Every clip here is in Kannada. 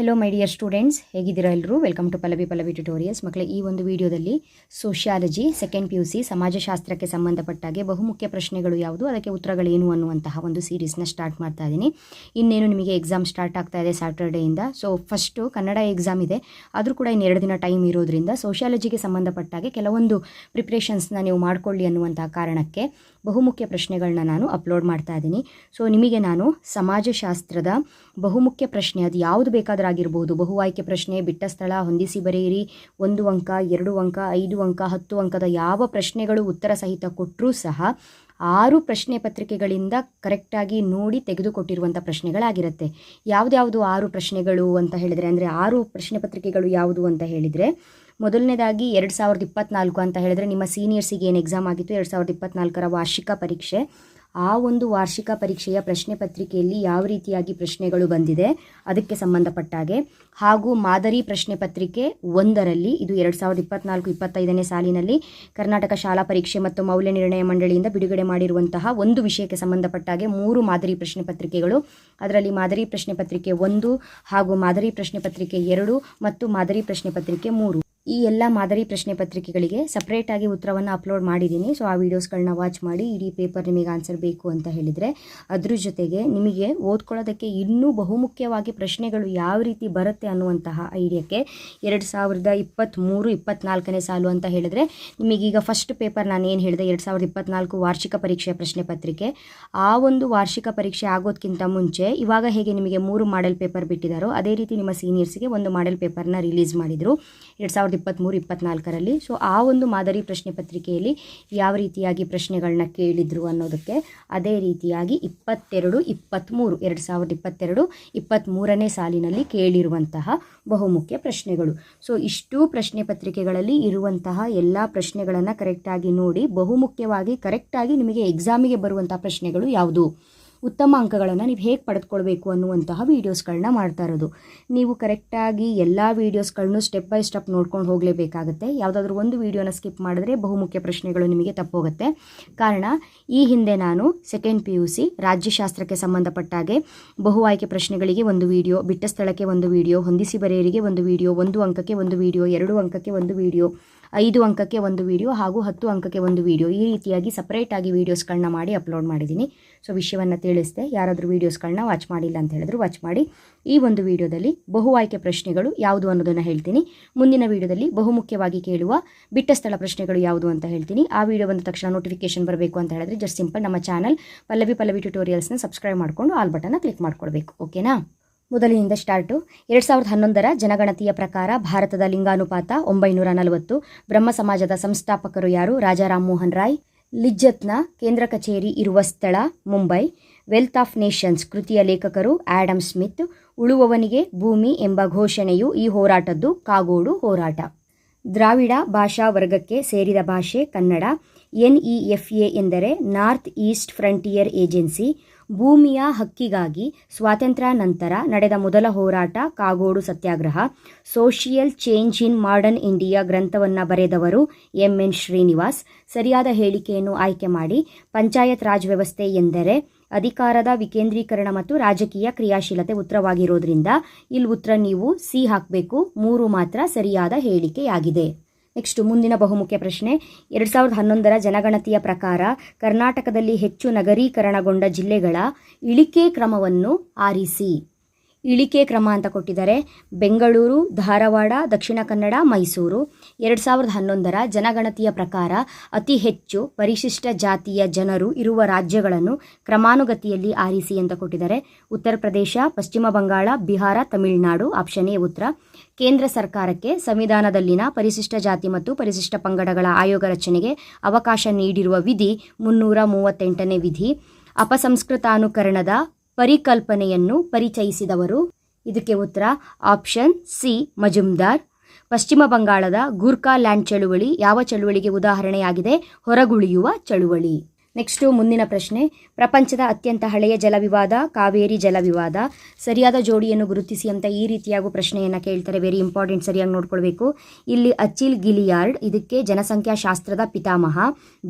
ಹೆಲೋ ಮೈ ಡಿಯರ್ ಸ್ಟೂಡೆಂಟ್ಸ್ ಹೇಗಿದ್ದೀರಾ ಎಲ್ಲರೂ welcome to Pallavi Pallavi tutorials ಮಕ್ಕಳ ಈ ಒಂದು ವಿಡಿಯೋದಲ್ಲಿ sociology second P U C ಸಮಾಜಶಾಸ್ತ್ರಕ್ಕೆ ಸಂಬಂಧಪಟ್ಟಾಗೆ ಬಹುಮುಖ್ಯ ಪ್ರಶ್ನೆಗಳು ಯಾವುದು, ಅದಕ್ಕೆ ಉತ್ತರಗಳೇನು ಅನ್ನುವಂತಹ ಒಂದು ಸೀರೀಸ್ನ ಸ್ಟಾರ್ಟ್ ಮಾಡ್ತಾ ಇದ್ದೀನಿ. ಇನ್ನೇನು ನಿಮಗೆ ಎಕ್ಸಾಮ್ ಸ್ಟಾರ್ಟ್ ಆಗ್ತಾ ಇದೆ ಸ್ಯಾಟರ್ಡೇಯಿಂದ ಸೊ ಫಸ್ಟು ಕನ್ನಡ ಎಕ್ಸಾಮ್ ಇದೆ. ಆದರೂ ಕೂಡ ಇನ್ನೆರಡು ದಿನ ಟೈಮ್ ಇರೋದ್ರಿಂದ ಸೋಷಿಯಾಲಜಿಗೆ ಸಂಬಂಧಪಟ್ಟಾಗೆ ಕೆಲವೊಂದು ಪ್ರಿಪ್ರೇಷನ್ಸ್ನ ನೀವು ಮಾಡ್ಕೊಳ್ಳಿ ಅನ್ನುವಂತಹ ಕಾರಣಕ್ಕೆ ಬಹುಮುಖ್ಯ ಪ್ರಶ್ನೆಗಳನ್ನ ನಾನು ಅಪ್ಲೋಡ್ ಮಾಡ್ತಾ ಇದ್ದೀನಿ. ಸೊ ನಿಮಗೆ ನಾನು ಸಮಾಜಶಾಸ್ತ್ರದ ಬಹುಮುಖ್ಯ ಪ್ರಶ್ನೆ, ಅದು ಯಾವುದು ಬೇಕಾದರೂ ಆಗಿರ್ಬೋದು, ಬಹು ಆಯ್ಕೆ ಪ್ರಶ್ನೆ, ಬಿಟ್ಟ ಸ್ಥಳ, ಹೊಂದಿಸಿ ಬರೆಯಿರಿ, ಒಂದು ಅಂಕ, ಎರಡು ಅಂಕ, ಐದು ಅಂಕ, ಹತ್ತು ಅಂಕದ ಯಾವ ಪ್ರಶ್ನೆಗಳು ಉತ್ತರ ಸಹಿತ ಕೊಟ್ಟರೂ ಸಹ ಆರು ಪ್ರಶ್ನೆ ಪತ್ರಿಕೆಗಳಿಂದ ಕರೆಕ್ಟಾಗಿ ನೋಡಿ ತೆಗೆದುಕೊಟ್ಟಿರುವಂಥ ಪ್ರಶ್ನೆಗಳಾಗಿರುತ್ತೆ. ಯಾವುದ್ಯಾವುದು ಆರು ಪ್ರಶ್ನೆಗಳು ಅಂತ ಹೇಳಿದರೆ, ಅಂದರೆ ಆರು ಪ್ರಶ್ನೆ ಪತ್ರಿಕೆಗಳು ಯಾವುದು ಅಂತ ಹೇಳಿದರೆ ಮೊದಲನೇದಾಗಿ ಎರಡು ಸಾವಿರದ ಇಪ್ಪತ್ನಾಲ್ಕು ಅಂತ ಹೇಳಿದರೆ ನಿಮ್ಮ ಸೀನಿಯರ್ಸಿಗೆ ಏನು ಎಕ್ಸಾಮ್ ಆಗಿತ್ತು? ಎರಡು ಸಾವಿರದ ಇಪ್ಪತ್ನಾಲ್ಕರ ವಾರ್ಷಿಕ ಪರೀಕ್ಷೆ. ಆ ಒಂದು ವಾರ್ಷಿಕ ಪರೀಕ್ಷೆಯ ಪ್ರಶ್ನೆ ಪತ್ರಿಕೆಯಲ್ಲಿ ಯಾವ ರೀತಿಯಾಗಿ ಪ್ರಶ್ನೆಗಳು ಬಂದಿದೆ? ಅದಕ್ಕೆ ಸಂಬಂಧಪಟ್ಟ ಹಾಗೆ. ಹಾಗೂ ಮಾದರಿ ಪ್ರಶ್ನೆ ಪತ್ರಿಕೆ ಒಂದರಲ್ಲಿ, ಇದು ಎರಡು ಸಾವಿರದ ಇಪ್ಪತ್ನಾಲ್ಕು, ಇಪ್ಪತ್ತೈದನೇ ಸಾಲಿನಲ್ಲಿ ಕರ್ನಾಟಕ ಶಾಲಾ ಪರೀಕ್ಷೆ ಮತ್ತು ಮೌಲ್ಯ ನಿರ್ಣಯ ಮಂಡಳಿಯಿಂದ ಬಿಡುಗಡೆ ಮಾಡಿರುವಂತಹ ಒಂದು ವಿಷಯಕ್ಕೆ ಸಂಬಂಧಪಟ್ಟ ಹಾಗೆ ಮೂರು ಮಾದರಿ ಪ್ರಶ್ನೆ ಪತ್ರಿಕೆಗಳು. ಅದರಲ್ಲಿ ಮಾದರಿ ಪ್ರಶ್ನೆ ಪತ್ರಿಕೆ ಒಂದು ಹಾಗೂ ಮಾದರಿ ಪ್ರಶ್ನೆ ಪತ್ರಿಕೆ ಎರಡು ಮತ್ತು ಮಾದರಿ ಪ್ರಶ್ನೆ ಪತ್ರಿಕೆ ಮೂರು. ಈ ಎಲ್ಲ ಮಾದರಿ ಪ್ರಶ್ನೆ ಪತ್ರಿಕೆಗಳಿಗೆ ಸಪ್ರೇಟಾಗಿ ಉತ್ತರವನ್ನು ಅಪ್ಲೋಡ್ ಮಾಡಿದ್ದೀನಿ. ಸೊ ಆ ವೀಡಿಯೋಸ್ಗಳನ್ನ ವಾಚ್ ಮಾಡಿ, ಇಡೀ ಪೇಪರ್ ನಿಮಗೆ ಆನ್ಸರ್ ಬೇಕು ಅಂತ ಹೇಳಿದರೆ, ಅದ್ರ ಜೊತೆಗೆ ನಿಮಗೆ ಓದ್ಕೊಳ್ಳೋದಕ್ಕೆ ಇನ್ನೂ ಬಹುಮುಖ್ಯವಾಗಿ ಪ್ರಶ್ನೆಗಳು ಯಾವ ರೀತಿ ಬರುತ್ತೆ ಅನ್ನುವಂತಹ ಐಡಿಯಾಕ್ಕೆ ಎರಡು ಸಾವಿರದ ಇಪ್ಪತ್ತ್ಮೂರು ಇಪ್ಪತ್ನಾಲ್ಕನೇ ಸಾಲು ಅಂತ ಹೇಳಿದರೆ ನಿಮಗೀಗ ಫಸ್ಟ್ ಪೇಪರ್ ನಾನು ಏನು ಹೇಳಿದೆ, ಎರಡು ಸಾವಿರದ ಇಪ್ಪತ್ನಾಲ್ಕು ವಾರ್ಷಿಕ ಪರೀಕ್ಷೆಯ ಪ್ರಶ್ನೆ ಪತ್ರಿಕೆ. ಆ ಒಂದು ವಾರ್ಷಿಕ ಪರೀಕ್ಷೆ ಆಗೋದಕ್ಕಿಂತ ಮುಂಚೆ ಇವಾಗ ಹೇಗೆ ನಿಮಗೆ ಮೂರು ಮಾಡೆಲ್ ಪೇಪರ್ ಬಿಟ್ಟಿದ್ದಾರೋ ಅದೇ ರೀತಿ ನಿಮ್ಮ ಸೀನಿಯರ್ಸ್ಗೆ ಒಂದು ಮಾಡೆಲ್ ಪೇಪರ್ನ ರಿಲೀಸ್ ಮಾಡಿದರು. ಎರಡು ಇಪ್ಪತ್ತ್ಮೂರು ಇಪ್ಪತ್ತ್ನಾಲ್ಕರಲ್ಲಿ ಸೊ ಆ ಒಂದು ಮಾದರಿ ಪ್ರಶ್ನೆ ಪತ್ರಿಕೆಯಲ್ಲಿ ಯಾವ ರೀತಿಯಾಗಿ ಪ್ರಶ್ನೆಗಳನ್ನ ಕೇಳಿದರು ಅನ್ನೋದಕ್ಕೆ ಅದೇ ರೀತಿಯಾಗಿ ಇಪ್ಪತ್ತೆರಡು ಇಪ್ಪತ್ತ್ಮೂರು ಎರಡು ಸಾವಿರದ ಇಪ್ಪತ್ತೆರಡು ಇಪ್ಪತ್ತ್ಮೂರನೇ ಸಾಲಿನಲ್ಲಿ ಕೇಳಿರುವಂತಹ ಬಹುಮುಖ್ಯ ಪ್ರಶ್ನೆಗಳು. ಸೊ ಇಷ್ಟು ಪ್ರಶ್ನೆ ಪತ್ರಿಕೆಗಳಲ್ಲಿ ಇರುವಂತಹ ಎಲ್ಲ ಪ್ರಶ್ನೆಗಳನ್ನು ಕರೆಕ್ಟಾಗಿ ನೋಡಿ, ಬಹುಮುಖ್ಯವಾಗಿ ಕರೆಕ್ಟಾಗಿ ನಿಮಗೆ ಎಕ್ಸಾಮಿಗೆ ಬರುವಂತಹ ಪ್ರಶ್ನೆಗಳು ಯಾವುದು? ಉತ್ತಮ ಅಂಕಗಳನ್ನು ನೀವು ಹೇಗೆ ಪಡೆದುಕೊಳ್ಬೇಕು ಅನ್ನುವಂತಹ ವೀಡಿಯೋಸ್ಗಳನ್ನ ಮಾಡ್ತಾ ಇರೋದು. ನೀವು ಕರೆಕ್ಟಾಗಿ ಎಲ್ಲ ವೀಡಿಯೋಸ್ಗಳನ್ನೂ ಸ್ಟೆಪ್ ಬೈ ಸ್ಟೆಪ್ ನೋಡ್ಕೊಂಡು ಹೋಗಲೇಬೇಕಾಗುತ್ತೆ. ಯಾವುದಾದ್ರೂ ಒಂದು ವೀಡಿಯೋನ ಸ್ಕಿಪ್ ಮಾಡಿದ್ರೆ ಬಹುಮುಖ್ಯ ಪ್ರಶ್ನೆಗಳು ನಿಮಗೆ ತಪ್ಪೋಗುತ್ತೆ. ಕಾರಣ, ಈ ಹಿಂದೆ ನಾನು ಸೆಕೆಂಡ್ ಪಿ ಯು ಸಿ ರಾಜ್ಯಶಾಸ್ತ್ರಕ್ಕೆ ಸಂಬಂಧಪಟ್ಟಾಗೆ ಬಹು ಆಯ್ಕೆ ಪ್ರಶ್ನೆಗಳಿಗೆ ಒಂದು ವಿಡಿಯೋ ಬಿಟ್ಟ ಸ್ಥಳಕ್ಕೆ ಒಂದು ವಿಡಿಯೋ ಹೊಂದಿಸಿ ಬರೆಯರಿಗೆ ಒಂದು ವಿಡಿಯೋ ಒಂದು ಅಂಕಕ್ಕೆ ಒಂದು ವಿಡಿಯೋ ಎರಡು ಅಂಕಕ್ಕೆ ಒಂದು ವಿಡಿಯೋ ಐದು ಅಂಕಕ್ಕೆ ಒಂದು ವಿಡಿಯೋ ಹಾಗೂ ಹತ್ತು ಅಂಕಕ್ಕೆ ಒಂದು ವಿಡಿಯೋ ಈ ರೀತಿಯಾಗಿ ಸಪ್ರೇಟಾಗಿ ವೀಡಿಯೋಸ್ಗಳನ್ನ ಮಾಡಿ ಅಪ್ಲೋಡ್ ಮಾಡಿದ್ದೀನಿ. ಸೊ ವಿಷಯವನ್ನು ತಿಳಿಸಿದೆ. ಯಾರಾದರೂ ವೀಡಿಯೋಸ್ಗಳನ್ನ ವಾಚ್ ಮಾಡಿಲ್ಲ ಅಂತ ಹೇಳಿದ್ರು ವಾಚ್ ಮಾಡಿ. ಈ ಒಂದು ವಿಡಿಯೋದಲ್ಲಿ ಬಹು ಆಯ್ಕೆ ಪ್ರಶ್ನೆಗಳು ಯಾವುದು ಅನ್ನೋದನ್ನು ಹೇಳ್ತೀನಿ. ಮುಂದಿನ ವಿಡಿಯೋದಲ್ಲಿ ಬಹುಮುಖ್ಯವಾಗಿ ಕೇಳುವ ಬಿಟ್ಟ ಸ್ಥಳ ಪ್ರಶ್ನೆಗಳು ಯಾವುದು ಅಂತ ಹೇಳ್ತೀನಿ. ಆ ವಿಡಿಯೋ ಬಂದ ತಕ್ಷಣ ನೋಟಿಫಿಕೇಶನ್ ಬರಬೇಕು ಅಂತ ಹೇಳಿದ್ರೆ ಜಸ್ಟ್ ಸಿಂಪಲ್ ನಮ್ಮ ಚಾನಲ್ ಪಲ್ಲವಿ ಪಲ್ಲವಿ ಟ್ಯುಟೋರಿಯಲ್ಸ್ನ ಸಬ್ಸ್ಕ್ರೈಬ್ ಮಾಡಿಕೊಂಡು ಆಲ್ ಬಟನ್ನ ಕ್ಲಿಕ್ ಮಾಡ್ಕೊಳ್ಬೇಕು ಓಕೆನಾ ಮೊದಲಿನಿಂದ ಸ್ಟಾರ್ಟು ಎರಡು ಸಾವಿರದ ಹನ್ನೊಂದರ ಜನಗಣತಿಯ ಪ್ರಕಾರ ಭಾರತದ ಲಿಂಗಾನುಪಾತ ಒಂಬೈನೂರ ನಲವತ್ತು. ಬ್ರಹ್ಮ ಸಮಾಜದ ಸಂಸ್ಥಾಪಕರು ಯಾರು? ರಾಜಾ ರಾಮ್ಮೋಹನ್ ರಾಯ್. ಲಿಜ್ಜತ್ನ ಕೇಂದ್ರ ಕಚೇರಿ ಇರುವ ಸ್ಥಳ ಮುಂಬೈ. ವೆಲ್ತ್ ಆಫ್ ನೇಷನ್ಸ್ ಕೃತಿಯ ಲೇಖಕರು ಆ್ಯಡಮ್ ಸ್ಮಿತ್ ಉಳುವವನಿಗೆ ಭೂಮಿ ಎಂಬ ಘೋಷಣೆಯು ಈ ಹೋರಾಟದ್ದು ಕಾಗೋಡು ಹೋರಾಟ. ದ್ರಾವಿಡ ಭಾಷಾ ವರ್ಗಕ್ಕೆ ಸೇರಿದ ಭಾಷೆ ಕನ್ನಡ. ಎನ್ಇಎಫ್ಎ ಎಂದರೆ ನಾರ್ತ್ ಈಸ್ಟ್ ಫ್ರಂಟಿಯರ್ ಏಜೆನ್ಸಿ. ಭೂಮಿಯ ಹಕ್ಕಿಗಾಗಿ ಸ್ವಾತಂತ್ರ್ಯ ನಂತರ ನಡೆದ ಮೊದಲ ಹೋರಾಟ Kagodu Satyagraha. Social change in modern India ಗ್ರಂಥವನ್ನು ಬರೆದವರು ಎಂ ಎನ್ ಶ್ರೀನಿವಾಸ್. ಸರಿಯಾದ ಹೇಳಿಕೆಯನ್ನು ಆಯ್ಕೆ ಮಾಡಿ. ಪಂಚಾಯತ್ ರಾಜ್ ವ್ಯವಸ್ಥೆ ಎಂದರೆ ಅಧಿಕಾರದ ವಿಕೇಂದ್ರೀಕರಣ ಮತ್ತು ರಾಜಕೀಯ ಕ್ರಿಯಾಶೀಲತೆ ಉತ್ತರವಾಗಿರೋದ್ರಿಂದ ಇಲ್ಲಿ ಉತ್ತರ ನೀವು ಸಿ ಹಾಕಬೇಕು, ಮೂರು ಮಾತ್ರ ಸರಿಯಾದ ಹೇಳಿಕೆಯಾಗಿದೆ. ನೆಕ್ಸ್ಟ್ ಮುಂದಿನ ಬಹುಮುಖ್ಯ ಪ್ರಶ್ನೆ. ಎರಡು ಸಾವಿರದ ಹನ್ನೊಂದರ ಜನಗಣತಿಯ ಪ್ರಕಾರ ಕರ್ನಾಟಕದಲ್ಲಿ ಹೆಚ್ಚು ನಗರೀಕರಣಗೊಂಡ ಜಿಲ್ಲೆಗಳ ಇಳಿಕೆ ಕ್ರಮವನ್ನು ಆರಿಸಿ. ಇಳಿಕೆ ಕ್ರಮ ಅಂತ ಕೊಟ್ಟಿದ್ದಾರೆ. ಬೆಂಗಳೂರು, ಧಾರವಾಡ, ದಕ್ಷಿಣ ಕನ್ನಡ, ಮೈಸೂರು. ಎರಡು ಸಾವಿರದ ಹನ್ನೊಂದರ ಜನಗಣತಿಯ ಪ್ರಕಾರ ಅತಿ ಹೆಚ್ಚು ಪರಿಶಿಷ್ಟ ಜಾತಿಯ ಜನರು ಇರುವ ರಾಜ್ಯಗಳನ್ನು ಕ್ರಮಾನುಗತಿಯಲ್ಲಿ ಆರಿಸಿ ಅಂತ ಕೊಟ್ಟಿದ್ದಾರೆ. ಉತ್ತರ ಪ್ರದೇಶ, ಪಶ್ಚಿಮ ಬಂಗಾಳ, ಬಿಹಾರ, ತಮಿಳುನಾಡು, ಆಪ್ಷನ್ ಎ ಉತ್ತರ. ಕೇಂದ್ರ ಸರ್ಕಾರಕ್ಕೆ ಸಂವಿಧಾನದಲ್ಲಿನ ಪರಿಶಿಷ್ಟ ಜಾತಿ ಮತ್ತು ಪರಿಶಿಷ್ಟ ಪಂಗಡಗಳ ಆಯೋಗ ರಚನೆಗೆ ಅವಕಾಶ ನೀಡಿರುವ ವಿಧಿ ಮುನ್ನೂರ ಮೂವತ್ತೆಂಟನೇ ವಿಧಿ. ಅಪಸಂಸ್ಕೃತಾನುಕರಣದ ಪರಿಕಲ್ಪನೆಯನ್ನು ಪರಿಚಯಿಸಿದವರು. ಇದಕ್ಕೆ ಉತ್ತರ, ಆಪ್ಷನ್ ಸಿ, ಮಜುಮ್ದಾರ್. ಪಶ್ಚಿಮ ಬಂಗಾಳದ ಗೂರ್ಖಾ ಲ್ಯಾಂಡ್ ಚಳುವಳಿ ಯಾವ ಚಳುವಳಿಗೆ ಉದಾಹರಣೆಯಾಗಿದೆ? ಹೊರಗುಳಿಯುವ ಚಳುವಳಿ. ನೆಕ್ಸ್ಟು ಮುಂದಿನ ಪ್ರಶ್ನೆ. ಪ್ರಪಂಚದ ಅತ್ಯಂತ ಹಳೆಯ ಜಲವಿವಾದ, ಕಾವೇರಿ ಜಲವಿವಾದ. ಸರಿಯಾದ ಜೋಡಿಯನ್ನು ಗುರುತಿಸಿ ಅಂತ ಈ ರೀತಿಯಾಗೂ ಪ್ರಶ್ನೆಯನ್ನು ಕೇಳ್ತಾರೆ. ವೆರಿ ಇಂಪಾರ್ಟೆಂಟ್ ಸರಿಯಾಗಿ ನೋಡ್ಕೊಳ್ಬೇಕು. ಇಲ್ಲಿ ಅಚಿಲ್ ಗಿಲಿಯಾರ್ಡ್, ಇದಕ್ಕೆ ಜನಸಂಖ್ಯಾಶಾಸ್ತ್ರದ ಪಿತಾಮಹ.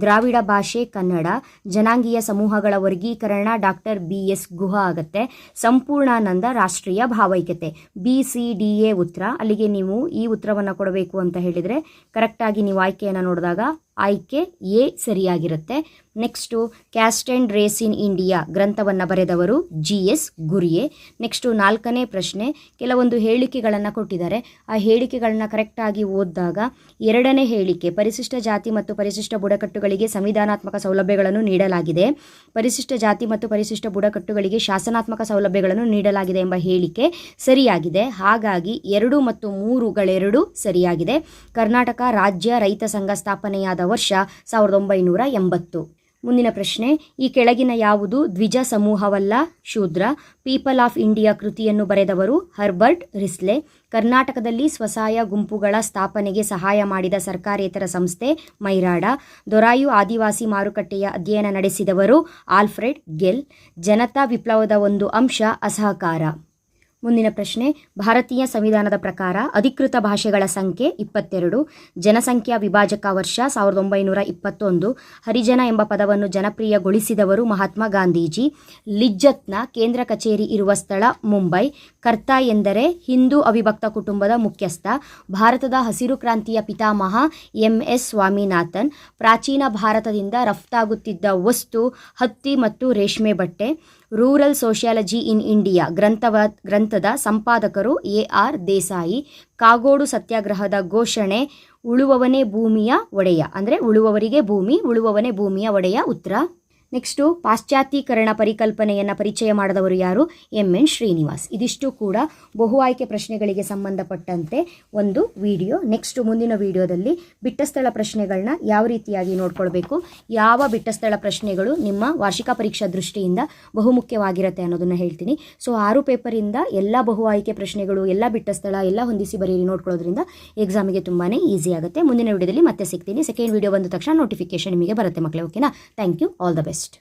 ದ್ರಾವಿಡ ಭಾಷೆ, ಕನ್ನಡ. ಜನಾಂಗೀಯ ಸಮೂಹಗಳ ವರ್ಗೀಕರಣ ಡಾಕ್ಟರ್ ಬಿ ಎಸ್ ಗುಹಾ ಆಗತ್ತೆ. ಸಂಪೂರ್ಣಾನಂದ ರಾಷ್ಟ್ರೀಯ ಭಾವೈಕ್ಯತೆ. ಬಿ, ಸಿ, ಡಿ, ಎ ಉತ್ತರ. ಅಲ್ಲಿಗೆ ನೀವು ಈ ಉತ್ತರವನ್ನು ಕೊಡಬೇಕು ಅಂತ ಹೇಳಿದರೆ ಕರೆಕ್ಟಾಗಿ ನೀವು ಆಯ್ಕೆಯನ್ನು ನೋಡಿದಾಗ ಆಯ್ಕೆ A ಸರಿಯಾಗಿರುತ್ತೆ. Next caste and race in India ಗ್ರಂಥವನ್ನು ಬರೆದವರು ಜಿ ಎಸ್ ಗುರಿಯೆ. ನೆಕ್ಸ್ಟು ನಾಲ್ಕನೇ ಪ್ರಶ್ನೆ, ಕೆಲವೊಂದು ಹೇಳಿಕೆಗಳನ್ನು ಕೊಟ್ಟಿದ್ದಾರೆ. ಆ ಹೇಳಿಕೆಗಳನ್ನ ಕರೆಕ್ಟಾಗಿ ಓದಿದಾಗ ಎರಡನೇ ಹೇಳಿಕೆ, ಪರಿಶಿಷ್ಟ ಜಾತಿ ಮತ್ತು ಪರಿಶಿಷ್ಟ ಬುಡಕಟ್ಟುಗಳಿಗೆ ಸಂವಿಧಾನಾತ್ಮಕ ಸೌಲಭ್ಯಗಳನ್ನು ನೀಡಲಾಗಿದೆ. ಪರಿಶಿಷ್ಟ ಜಾತಿ ಮತ್ತು ಪರಿಶಿಷ್ಟ ಬುಡಕಟ್ಟುಗಳಿಗೆ ಶಾಸನಾತ್ಮಕ ಸೌಲಭ್ಯಗಳನ್ನು ನೀಡಲಾಗಿದೆ ಎಂಬ ಹೇಳಿಕೆ ಸರಿಯಾಗಿದೆ. ಹಾಗಾಗಿ ಎರಡು ಮತ್ತು ಮೂರುಗಳೆರಡು ಸರಿಯಾಗಿದೆ. ಕರ್ನಾಟಕ ರಾಜ್ಯ ರೈತ ಸಂಘ ಸ್ಥಾಪನೆಯಾದ ವರ್ಷ ಸಾವಿರದ ಒಂಬೈನೂರ ಎಂಬತ್ತು. ಮುಂದಿನ ಪ್ರಶ್ನೆ, ಈ ಕೆಳಗಿನ ಯಾವುದು ದ್ವಿಜ ಸಮೂಹವಲ್ಲ? ಶೂದ್ರ. ಪೀಪಲ್ ಆಫ್ ಇಂಡಿಯಾ ಕೃತಿಯನ್ನು ಬರೆದವರು ಹರ್ಬರ್ಟ್ ರಿಸ್ಲೆ. ಕರ್ನಾಟಕದಲ್ಲಿ ಸ್ವಸಹಾಯ ಗುಂಪುಗಳ ಸ್ಥಾಪನೆಗೆ ಸಹಾಯ ಮಾಡಿದ ಸರ್ಕಾರೇತರ ಸಂಸ್ಥೆ ಮೈರಾಡ. ದೊರಾಯು ಆದಿವಾಸಿ ಮಾರುಕಟ್ಟೆಯ ಅಧ್ಯಯನ ನಡೆಸಿದವರು ಆಲ್ಫ್ರೆಡ್ ಗೆಲ್. ಜನತಾ ವಿಪ್ಲವದ ಒಂದು ಅಂಶ ಅಸಹಕಾರ. ಮುಂದಿನ ಪ್ರಶ್ನೆ, ಭಾರತೀಯ ಸಂವಿಧಾನದ ಪ್ರಕಾರ ಅಧಿಕೃತ ಭಾಷೆಗಳ ಸಂಖ್ಯೆ ಇಪ್ಪತ್ತೆರಡು, ಜನಸಂಖ್ಯಾ ವಿಭಾಜಕ ವರ್ಷ ಸಾವಿರದ ಒಂಬೈನೂರ ಇಪ್ಪತ್ತೊಂದು, ಹರಿಜನ ಎಂಬ ಪದವನ್ನು ಜನಪ್ರಿಯಗೊಳಿಸಿದವರು ಮಹಾತ್ಮ ಗಾಂಧೀಜಿ, ಲಿಜ್ಜತ್ನ ಕೇಂದ್ರ ಕಚೇರಿ ಇರುವ ಸ್ಥಳ ಮುಂಬೈ, ಕರ್ತಾ ಎಂದರೆ ಹಿಂದೂ ಅವಿಭಕ್ತ ಕುಟುಂಬದ ಮುಖ್ಯಸ್ಥ, ಭಾರತದ ಹಸಿರು ಕ್ರಾಂತಿಯ ಪಿತಾಮಹ ಎಂ ಎಸ್ ಸ್ವಾಮಿನಾಥನ್, ಪ್ರಾಚೀನ ಭಾರತದಿಂದ ರಫ್ತಾಗುತ್ತಿದ್ದ ವಸ್ತು, ಹತ್ತಿ ಮತ್ತು ರೇಷ್ಮೆ ಬಟ್ಟೆ ರೂರಲ್ ಸೋಷಿಯಾಲಜಿ ಇನ್ ಇಂಡಿಯಾ ಗ್ರಂಥವ ಗ್ರಂಥದ ಸಂಪಾದಕರು ಎ ಆರ್ ದೇಸಾಯಿ. ಕಾಗೋಡು ಸತ್ಯಾಗ್ರಹದ ಘೋಷಣೆ, ಉಳುವವನೇ ಭೂಮಿಯ ಒಡೆಯ. ಅಂದರೆ ಉಳುವವರಿಗೆ ಭೂಮಿ, ಉಳುವವನೇ ಭೂಮಿಯ ಒಡೆಯ ಉತ್ತರ. ನೆಕ್ಸ್ಟು ಪಾಶ್ಚಾತ್ಯೀಕರಣ ಪರಿಕಲ್ಪನೆಯನ್ನು ಪರಿಚಯ ಮಾಡಿದವರು ಯಾರು? ಎಂ. ಎನ್. ಶ್ರೀನಿವಾಸ್. ಇದಿಷ್ಟು ಕೂಡ ಬಹು ಆಯ್ಕೆ ಪ್ರಶ್ನೆಗಳಿಗೆ ಸಂಬಂಧಪಟ್ಟಂತೆ ಒಂದು ವಿಡಿಯೋ. ನೆಕ್ಸ್ಟ್ ಮುಂದಿನ ವಿಡಿಯೋದಲ್ಲಿ ಬಿಟ್ಟಸ್ಥಳ ಪ್ರಶ್ನೆಗಳನ್ನ ಯಾವ ರೀತಿಯಾಗಿ ನೋಡ್ಕೊಳ್ಬೇಕು? ಯಾವ ಬಿಟ್ಟಸ್ಥಳ ಪ್ರಶ್ನೆಗಳು ನಿಮ್ಮ ವಾರ್ಷಿಕ ಪರೀಕ್ಷಾ ದೃಷ್ಟಿಯಿಂದ ಬಹುಮುಖ್ಯವಾಗಿರುತ್ತೆ ಅನ್ನೋದನ್ನು ಹೇಳ್ತೀನಿ. ಸೊ ಆರು ಪೇಪರಿಂದ ಎಲ್ಲ ಬಹು ಆಯ್ಕೆ ಪ್ರಶ್ನೆಗಳು, ಎಲ್ಲ ಬಿಟ್ಟಸ್ಥಳ, ಎಲ್ಲ ಹೊಂದಿಸಿ ಬರೀರಿ ನೋಡ್ಕೊಳ್ಳೋದ್ರಿಂದ ಎಕ್ಸಾಮಿಗೆ ತುಂಬಾ ಈಸಿ ಆಗುತ್ತೆ. ಮುಂದಿನ ವಿಡಿಯೋದಲ್ಲಿ ಮತ್ತೆ ಸಿಗ್ತೀನಿ. ಸೆಕೆಂಡ್ ವಿಡಿಯೋ ಬಂದ ತಕ್ಷಣ ನೋಟಿಫಿಕೇಶನ್ ನಿಮಗೆ ಬರುತ್ತೆ ಮಕ್ಕಳೇ ಓಕೆನಾ thank you all the best list.